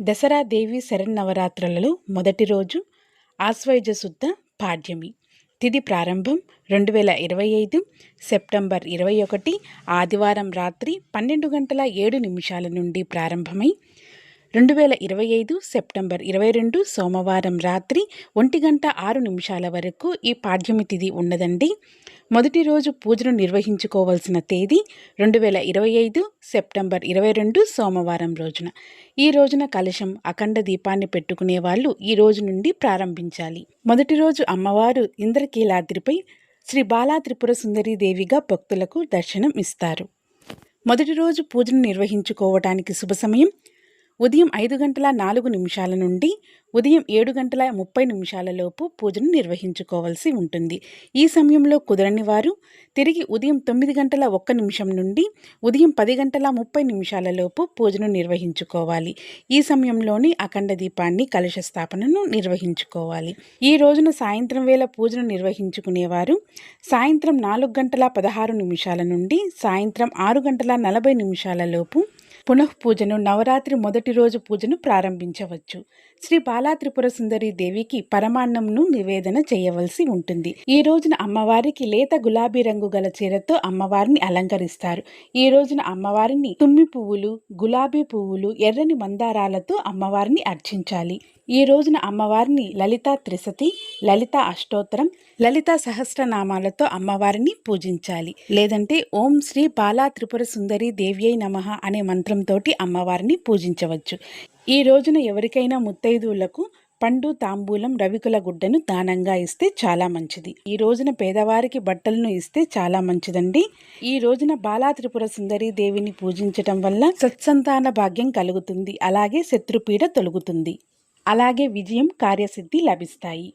దసరా దేవి శరన్నవరాత్రులలో మొదటి రోజు ఆశ్వయుజ శుద్ధ పాడ్యమి. తిది ప్రారంభం రెండు వేల ఇరవై ఐదు సెప్టెంబర్ ఇరవై ఒకటి ఆదివారం రాత్రి పన్నెండు గంటల ఏడు నిమిషాల నుండి ప్రారంభమై రెండు వేల ఇరవై ఐదు సెప్టెంబర్ ఇరవై రెండు సోమవారం రాత్రి ఒంటి గంట ఆరు నిమిషాల వరకు ఈ పాడ్యమి తిథి ఉన్నదండి. మొదటి రోజు పూజను నిర్వహించుకోవాల్సిన తేదీ రెండు వేల ఇరవై ఐదు సెప్టెంబర్ ఇరవై రెండు సోమవారం రోజున. ఈ రోజున కలశం అఖండ దీపాన్ని పెట్టుకునే వాళ్ళు ఈ రోజు నుండి ప్రారంభించాలి. మొదటి రోజు అమ్మవారు ఇంద్రకీలాద్రిపై శ్రీ బాలా త్రిపుర సుందరీ దేవిగా భక్తులకు దర్శనం ఇస్తారు మొదటి రోజు పూజను నిర్వహించుకోవటానికి శుభ సమయం ఉదయం ఐదు గంటల నాలుగు నిమిషాల నుండి ఉదయం ఏడు గంటల ముప్పై నిమిషాలలోపు పూజను నిర్వహించుకోవాల్సి ఉంటుంది. ఈ సమయంలో కుదరని వారు తిరిగి ఉదయం తొమ్మిది గంటల ఒక్క నిమిషం నుండి ఉదయం పది గంటల ముప్పై నిమిషాలలోపు పూజను నిర్వహించుకోవాలి. ఈ సమయంలోని అఖండ దీపాన్ని కలుష స్థాపనను నిర్వహించుకోవాలి. ఈ రోజున సాయంత్రం వేళ పూజను నిర్వహించుకునేవారు సాయంత్రం నాలుగు గంటల పదహారు నిమిషాల నుండి సాయంత్రం ఆరు గంటల నలభై నిమిషాలలోపు పునఃపూజను నవరాత్రి మొదటి రోజు పూజను ప్రారంభించవచ్చు. శ్రీ బాలాత్రిపుర సుందరి దేవికి పరమాన్నంను నివేదన చేయవలసి ఉంటుంది. ఈ రోజున అమ్మవారికి లేత గులాబీ రంగు గల చీరతో అమ్మవారిని అలంకరిస్తారు. ఈ రోజున అమ్మవారిని తుమ్మి పువ్వులు గులాబీ పువ్వులు ఎర్రని మందారాలతో అమ్మవారిని అర్చించాలి. ఈ రోజున అమ్మవారిని లలిత త్రిసతి లలిత అష్టోత్తరం లలిత సహస్రనామాలతో అమ్మవారిని పూజించాలి. లేదంటే ఓం శ్రీ బాలా త్రిపుర సుందరి దేవ్యై నమ అనే మంత్రంతోటి అమ్మవారిని పూజించవచ్చు. ఈ రోజున ఎవరికైనా ముత్తైదువులకు పండు తాంబూలం రవికుల గుడ్డను దానంగా ఇస్తే చాలా మంచిది. ఈ రోజున పేదవారికి బట్టలను ఇస్తే చాలా మంచిదండి. ఈ రోజున బాలా త్రిపుర సుందరి దేవిని పూజించటం వల్ల సత్సంతాన భాగ్యం కలుగుతుంది. అలాగే శత్రుపీడ తొలుగుతుంది. అలాగే విజయం కార్యసిద్ధి లభిస్తాయి.